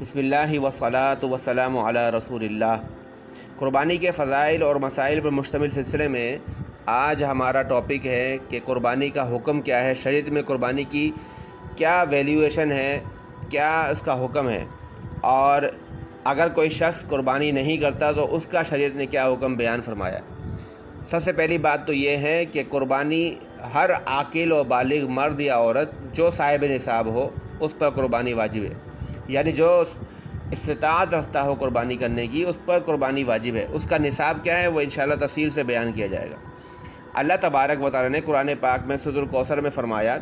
بسم اللہ وصلاۃ وسلام علی رسول اللہ۔ قربانی کے فضائل اور مسائل پر مشتمل سلسلے میں آج ہمارا ٹاپک ہے کہ قربانی کا حکم کیا ہے، شریعت میں قربانی کی کیا ویلیویشن ہے، کیا اس کا حکم ہے۔ اور اگر کوئی شخص قربانی نہیں کرتا تو اس کا شریعت نے کیا حکم بیان فرمایا۔ سب سے پہلی بات تو یہ ہے کہ قربانی ہر عاقل و بالغ مرد یا عورت جو صاحب نصاب ہو، اس پر قربانی واجب ہے۔ یعنی جو استطاعت رکھتا ہو قربانی کرنے کی، اس پر قربانی واجب ہے۔ اس کا نصاب کیا ہے؟ وہ انشاءاللہ تفصیل سے بیان کیا جائے گا۔ اللہ تبارک و تعالی نے قرآن پاک میں صدر الکوثر میں فرمایا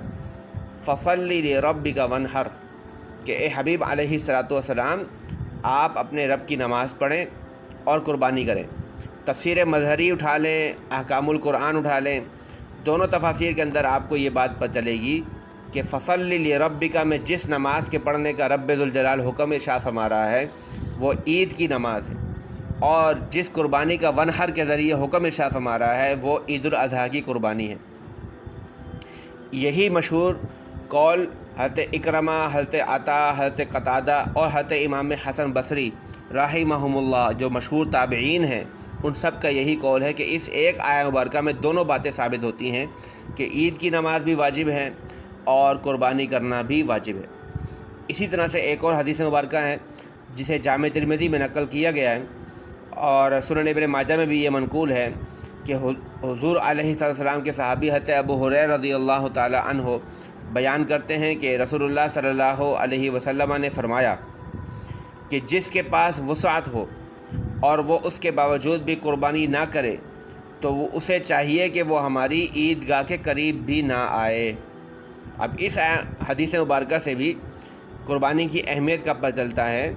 فصلی ربی کا ون ہر کہ اے حبیب علیہ السلاۃ والسلام، آپ اپنے رب کی نماز پڑھیں اور قربانی کریں۔ تفسیر مظہری اٹھا لیں، احکام القرآن اٹھا لیں۔ دونوں تفاصیر کے اندر آپ کو یہ بات پتہ چلے گی کہ فصل لی کا میں جس نماز کے پڑھنے کا رب ذوالجلال حکم شاہ فرما رہا ہے، وہ عید کی نماز ہے۔ اور جس قربانی کا ونہر کے ذریعے حکم شاہ فرما رہا ہے، وہ عید الاضحیٰ کی قربانی ہے۔ یہی مشہور قول حضرت اکرمہ، حضرت عطا، حضرت قطادہ اور حضرت امام حسن بصری رحمہم اللہ، جو مشہور تابعین ہیں، ان سب کا یہی قول ہے کہ اس ایک آیا مبارکہ میں دونوں باتیں ثابت ہوتی ہیں کہ عید کی نماز بھی واجب ہے اور قربانی کرنا بھی واجب ہے۔ اسی طرح سے ایک اور حدیث مبارکہ ہے، جسے جامع ترمیدی میں نقل کیا گیا ہے۔ اور سنن ابن ماجہ میں بھی یہ منقول ہے کہ حضور علیہ السلام کے صحابی حت ابو حریر رضی اللہ تعالی عنہ بیان کرتے ہیں کہ رسول اللہ صلی اللہ علیہ وسلم نے فرمایا کہ جس کے پاس وسعت ہو اور وہ اس کے باوجود بھی قربانی نہ کرے تو وہ اسے چاہیے کہ وہ ہماری عید گاہ کے قریب بھی نہ آئے۔ اب اس حدیث مبارکہ سے بھی قربانی کی اہمیت کا پتہ چلتا ہے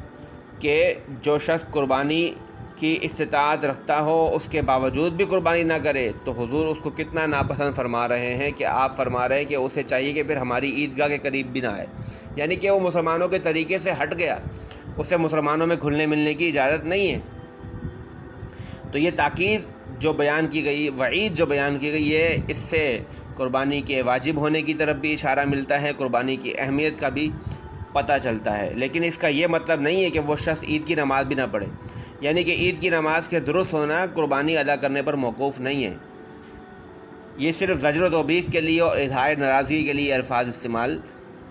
کہ جو شخص قربانی کی استطاعت رکھتا ہو، اس کے باوجود بھی قربانی نہ کرے، تو حضور اس کو کتنا ناپسند فرما رہے ہیں کہ آپ فرما رہے ہیں کہ اسے چاہیے کہ پھر ہماری عیدگاہ کے قریب بھی نہ آئے۔ یعنی کہ وہ مسلمانوں کے طریقے سے ہٹ گیا۔ اسے مسلمانوں میں کھلنے ملنے کی اجازت نہیں ہے۔ تو یہ تاکید جو بیان کی گئی، وعید جو بیان کی گئی ہے، اس سے قربانی کے واجب ہونے کی طرف بھی اشارہ ملتا ہے، قربانی کی اہمیت کا بھی پتہ چلتا ہے۔ لیکن اس کا یہ مطلب نہیں ہے کہ وہ شخص عید کی نماز بھی نہ پڑھے۔ یعنی کہ عید کی نماز کے درست ہونا قربانی ادا کرنے پر موقوف نہیں ہے۔ یہ صرف زجر و توبیق کے لیے اور اظہار ناراضگی کے لیے الفاظ استعمال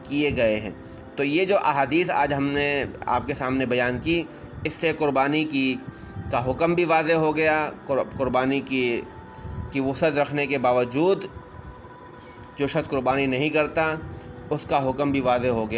کیے گئے ہیں۔ تو یہ جو احادیث آج ہم نے آپ کے سامنے بیان کی، اس سے قربانی کی کا حکم بھی واضح ہو گیا۔ قربانی کی کی وسعت رکھنے کے باوجود جو شخص قربانی نہیں کرتا اس کا حکم بھی واضح ہو گیا۔